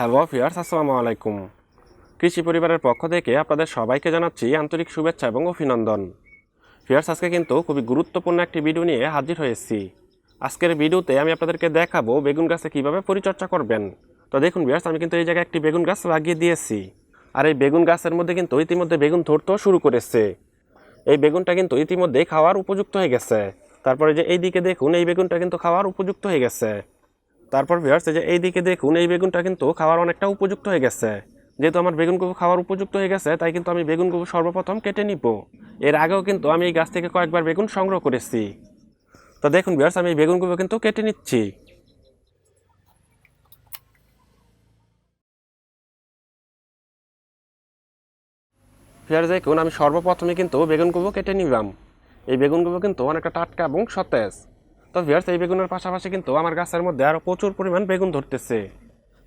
Hello fierce আসসালামু আলাইকুম। কৃষি পরিবারের পক্ষ থেকে আপনাদের সবাইকে জানাচ্ছি আন্তরিক শুভেচ্ছা এবং অভিনন্দন। ফিয়ার্স আজকে কিন্তু খুবই গুরুত্বপূর্ণ একটি ভিডিও নিয়ে হাজির হয়েছি। আজকের ভিডিওতে আমি আপনাদেরকে দেখাবো বেগুন গাছে কীভাবে পরিচর্যা করবেন। তো দেখুন ফিয়ার্স আমি কিন্তু এই জায়গায় একটি বেগুন গাছ লাগিয়ে দিয়েছি। আর এই বেগুন গাছের মধ্যে কিন্তু ইতিমধ্যে বেগুন ধরতেও শুরু করেছে। এই বেগুনটা কিন্তু ইতিমধ্যেই খাওয়ার উপযুক্ত হয়ে গেছে। তারপরে যে এই দিকে দেখুন, এই বেগুনটা কিন্তু খাওয়ার উপযুক্ত হয়ে গেছে। তারপর ভিউয়ার্স এই যে এই দিকে দেখুন, এই বেগুনটা কিন্তু খাওয়ার অনেকটা উপযুক্ত হয়ে গেছে। যেহেতু আমার বেগুন বেগুনগুলো খাওয়ার উপযুক্ত হয়ে গেছে, তাই কিন্তু আমি বেগুন বেগুনগুলো সর্বপ্রথম কেটে নিব। এর আগেও কিন্তু আমি এই গাছ থেকে কয়েকবার বেগুন সংগ্রহ করেছি। তো দেখুন ভিউয়ার্স আমি এই বেগুনগুলো কিন্তু কেটে নিচ্ছি। ভিউয়ার্স দেখুন, আমি সর্বপ্রথমে কিন্তু বেগুন বেগুনগুলো কেটে নিলাম। এই বেগুন বেগুনগুলো কিন্তু অনেকটা টাটকা এবং সতেজ। তো ভিউয়ার্স এই বেগুনের পাশাপাশি কিন্তু আমার গাছের মধ্যে আরও প্রচুর পরিমাণ বেগুন ধরতেছে।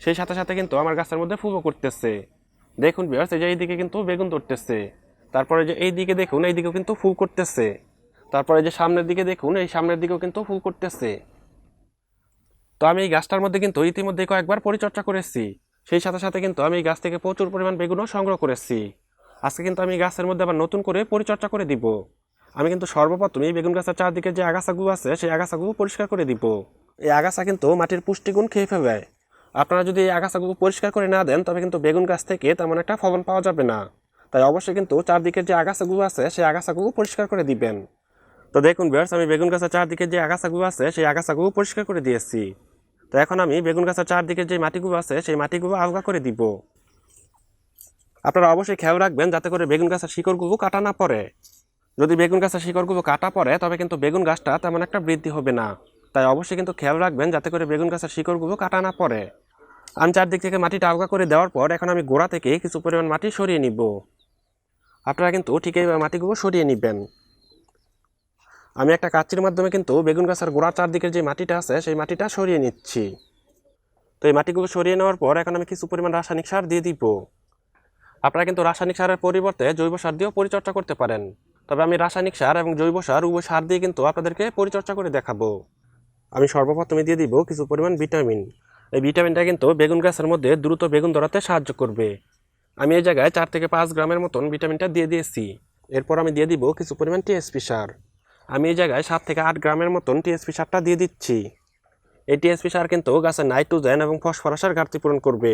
সেই সাথে সাথে কিন্তু আমার গাছের মধ্যে ফুলও করতেছে। দেখুন ভিউয়ার্স এই যে এইদিকে কিন্তু বেগুন ধরতেছে। তারপরে যে এই দিকে দেখুন এই দিকেও কিন্তু ফুল করতেছে। তারপরে যে সামনের দিকে দেখুন, এই সামনের দিকেও কিন্তু ফুল করতেছে। তো আমি এই গাছটার মধ্যে কিন্তু ইতিমধ্যে কয়েকবার পরিচর্যা করেছি। সেই সাথে সাথে কিন্তু আমি এই গাছ থেকে প্রচুর পরিমাণ বেগুনও সংগ্রহ করেছি। আজকে কিন্তু আমি গাছের মধ্যে আবার নতুন করে পরিচর্যা করে দিব। আমি কিন্তু সর্বপ্রথম এই বেগুন গাছের চারদিকে যে আগাছাগুলো আছে, সেই আগাছাগুলো পরিষ্কার করে দিব। এই আগাছা কিন্তু মাটির পুষ্টিগুণ খেয়ে ফেলবে। আপনারা যদি এই আগাছাগুলো পরিষ্কার করে না দেন, তবে কিন্তু বেগুন গাছ থেকে তেমন একটা ফলন পাওয়া যাবে না। তাই অবশ্যই কিন্তু চারদিকের যে আগাছাগুলো আছে, সেই আগাছাগুলো পরিষ্কার করে দিবেন। তো দেখুন বেয়ার্স আমি বেগুন গাছের চারদিকে যে আগাছাগুলো আছে, সেই আগাছাগুলো পরিষ্কার করে দিয়েছি। তো এখন আমি বেগুন গাছের চারদিকে যে মাটিগুলো আছে, সেই মাটিগুলো আলগা করে দিব। আপনারা অবশ্যই খেয়াল রাখবেন, যাতে করে বেগুন গাছের শিকড়গুলো কাটা না পড়ে। যদি বেগুন গাছের শিকড়গুলো কাটা পড়ে, তবে কিন্তু বেগুন গাছটা তেমন একটা বৃদ্ধি হবে না। তাই অবশ্যই কিন্তু খেয়াল রাখবেন যাতে করে বেগুন গাছের শিকড়গুলো কাটা না পড়ে। আমি চারদিক থেকে মাটিটা আলগা করে দেওয়ার পর এখন আমি গোড়া থেকে কিছু পরিমাণ মাটি সরিয়ে নিব। আপনারা কিন্তু ঠিক এইভাবে মাটিগুলো সরিয়ে নেবেন। আমি একটা কাচির মাধ্যমে কিন্তু বেগুন গাছের গোড়ার চারদিকের যে মাটিটা আছে, সেই মাটিটা সরিয়ে নিচ্ছি। তো এই মাটিগুলো সরিয়ে নেওয়ার পর এখন আমি কিছু পরিমাণ রাসায়নিক সার দিয়ে দিব। আপনারা কিন্তু রাসায়নিক সারের পরিবর্তে জৈব সার দিয়েও পরিচর্যা করতে পারেন। তবে আমি রাসায়নিক সার এবং জৈব সার, উভয় সার দিয়ে কিন্তু আপনাদেরকে পরিচর্যা করে দেখাবো। আমি সর্বপ্রথমে দিয়ে দিব কিছু পরিমাণ ভিটামিন। এই ভিটামিনটা কিন্তু বেগুন গাছের মধ্যে দ্রুত বেগুন ধরাতে সাহায্য করবে। আমি এই জায়গায় চার থেকে পাঁচ গ্রামের মতন ভিটামিনটা দিয়ে দিয়েছি। এরপর আমি দিয়ে দিব কিছু পরিমাণ টিএসপি সার। আমি এই জায়গায় সাত থেকে আট গ্রামের মতন টিএসপি সারটা দিয়ে দিচ্ছি। এই টিএসপি সার কিন্তু গাছের নাইট্রোজেন এবং ফসফরাসের ঘাটতি পূরণ করবে।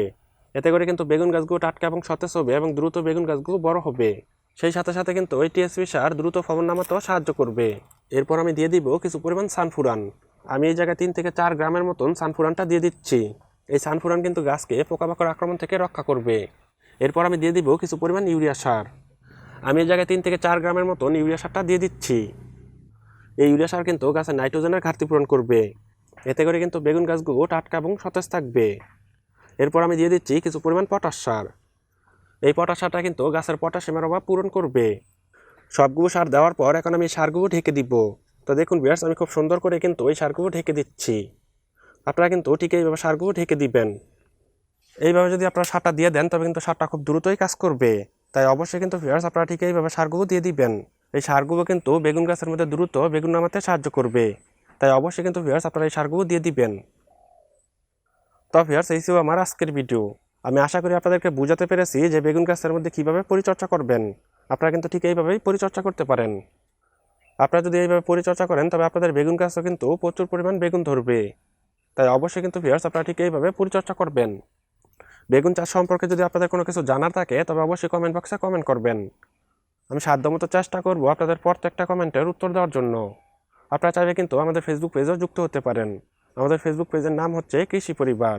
এতে করে কিন্তু বেগুন গাছগুলো টাটকা এবং সতেজ হবে এবং দ্রুত বেগুন গাছগুলো বড় হবে। সেই সাথে সাথে কিন্তু ওই টিএসপি সার দ্রুত ফলন নামাতেও সাহায্য করবে। এরপর আমি দিয়ে দিব কিছু পরিমাণ সানফুরান। আমি এই জায়গায় তিন থেকে চার গ্রামের মতন সানফুরানটা দিয়ে দিচ্ছি। এই সানফুরান কিন্তু গাছকে পোকামাকড় আক্রমণ থেকে রক্ষা করবে। এরপর আমি দিয়ে দিব কিছু পরিমাণ ইউরিয়া সার। আমি এই জায়গায় তিন থেকে চার গ্রামের মতন ইউরিয়া সারটা দিয়ে দিচ্ছি। এই ইউরিয়া সার কিন্তু গাছের নাইট্রোজেনের ঘাটতি পূরণ করবে। এতে করে কিন্তু বেগুন গাছগুলো টাটকা এবং সতেজ থাকবে। এরপর আমি দিয়ে দিচ্ছি কিছু পরিমাণ পটাশ সার। এই পটাশ সারটা কিন্তু গাছের পটাশিয়ামের অভাব পূরণ করবে। সবগুলো সার দেওয়ার পর এখন আমি সারগুলো ঢেকে দিব। তো দেখুন বিয়ার্স আমি খুব সুন্দর করে কিন্তু এই সারগুলো ঢেকে দিচ্ছি। আপনারা কিন্তু ঠিক এইভাবে সারগুলো ঢেকে দিবেন। এইভাবে যদি আপনারা সারটা দিয়ে দেন, তবে কিন্তু সারটা খুব দ্রুতই কাজ করবে। তাই অবশ্যই কিন্তু ভিউয়ার্স আপনারা ঠিক এইভাবে সারগুলো দিয়ে দিবেন। এই সারগুলো কিন্তু বেগুন গাছের মধ্যে দ্রুত বেগুন নামাতে সাহায্য করবে। তাই অবশ্যই কিন্তু ভিউয়ার্স আপনারা এই সারগুলো দিয়ে দিবেন। তো ভিউয়ার্স এই ছিল আমার আজকের ভিডিও আমি আশা করি আপনাদেরকে বোঝাতে পেরেছি যে বেগুন গাছের মধ্যে কীভাবে পরিচর্যা করবেন। আপনারা কিন্তু ঠিক এইভাবেই পরিচর্যা করতে পারেন। আপনারা যদি এইভাবে পরিচর্যা করেন, তবে আপনাদের বেগুন গাছও কিন্তু প্রচুর পরিমাণ বেগুন ধরবে। তাই অবশ্যই কিন্তু ভিউয়ার্স আপনারা ঠিক এইভাবে পরিচর্যা করবেন। বেগুন চাষ সম্পর্কে যদি আপনাদের কোনো কিছু জানার থাকে, তবে অবশ্যই কমেন্ট বক্সে কমেন্ট করবেন। আমি সাধ্যমতো চেষ্টা করব আপনাদের প্রত্যেকটা কমেন্টের উত্তর দেওয়ার জন্য। আপনারা চাইলে কিন্তু আমাদের ফেসবুক পেজেও যুক্ত হতে পারেন। আমাদের ফেসবুক পেজের নাম হচ্ছে কৃষি পরিবার।